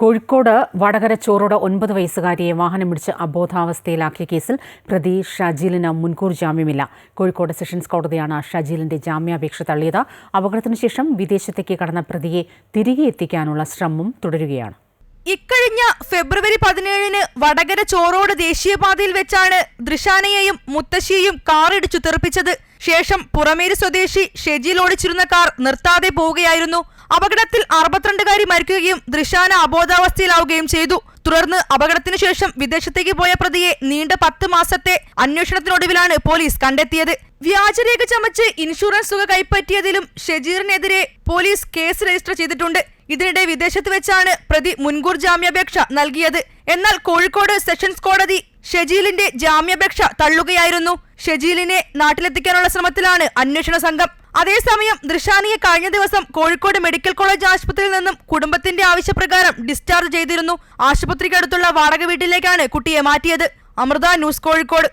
കോഴിക്കോട് വടകര ചോറോട് ഒൻപത് വയസ്സുകാരിയെ വാഹനമിടിച്ച് അബോധാവസ്ഥയിലാക്കിയ കേസിൽ പ്രതി ഷജീലിന് മുൻകൂർ ജാമ്യമില്ല. കോഴിക്കോട് സെഷൻസ് കോടതിയാണ് ഷജീലിന്റെ ജാമ്യാപേക്ഷ തള്ളിയത്. അപകടത്തിനു ശേഷം വിദേശത്തേക്ക് കടന്ന പ്രതിയെ തിരികെ എത്തിക്കാനുള്ള ശ്രമം തുടരുകയാണ്. ഇക്കഴിഞ്ഞ ഫെബ്രുവരി പതിനേഴിന് വടകര ചോറോട് ദേശീയപാതയിൽ വെച്ചാണ് ദൃശാനയെയും മുത്തശ്ശിയെയും കാറിടിച്ചു തെറിപ്പിച്ചത് ശേഷം പുറമേരി സ്വദേശി ഷെജീൽ ഓടിച്ചിരുന്ന കാർ നിർത്താതെ പോവുകയായിരുന്നു. അപകടത്തിൽ അറുപത്തിരണ്ടുകാരി മരിക്കുകയും ദൃശാന അബോധാവസ്ഥയിലാവുകയും ചെയ്തു. തുടർന്ന് അപകടത്തിനു ശേഷം വിദേശത്തേക്ക് പോയ പ്രതിയെ നീണ്ട പത്ത് മാസത്തെ അന്വേഷണത്തിനൊടുവിലാണ് പോലീസ് കണ്ടെത്തിയത്. വ്യാജരേഖ ചമച്ച് ഇൻഷുറൻസ് തുക കൈപ്പറ്റിയതിലും ഷെജീറിനെതിരെ പോലീസ് കേസ് രജിസ്റ്റർ ചെയ്തിട്ടുണ്ട്. ഇതിനിടെ വിദേശത്ത് വെച്ചാണ് പ്രതി മുൻകൂർ ജാമ്യാപേക്ഷ നൽകിയത്. എന്നാൽ കോഴിക്കോട് സെഷൻസ് കോടതി ഷെജീലിന്റെ ജാമ്യാപേക്ഷ തള്ളുകയായിരുന്നു. ഷജീലിനെ നാട്ടിലെത്തിക്കാനുള്ള ശ്രമത്തിലാണ് അന്വേഷണ സംഘം. അതേസമയം ദൃശാനിയെ കഴിഞ്ഞ ദിവസം കോഴിക്കോട് മെഡിക്കൽ കോളേജ് ആശുപത്രിയിൽ നിന്നും കുടുംബത്തിന്റെ ആവശ്യപ്രകാരം ഡിസ്ചാർജ് ചെയ്തിരുന്നു. ആശുപത്രിക്കടുത്തുള്ള വാടക വീട്ടിലേക്കാണ് കുട്ടിയെ മാറ്റിയത്. അമൃത ന്യൂസ് കോഴിക്കോട്.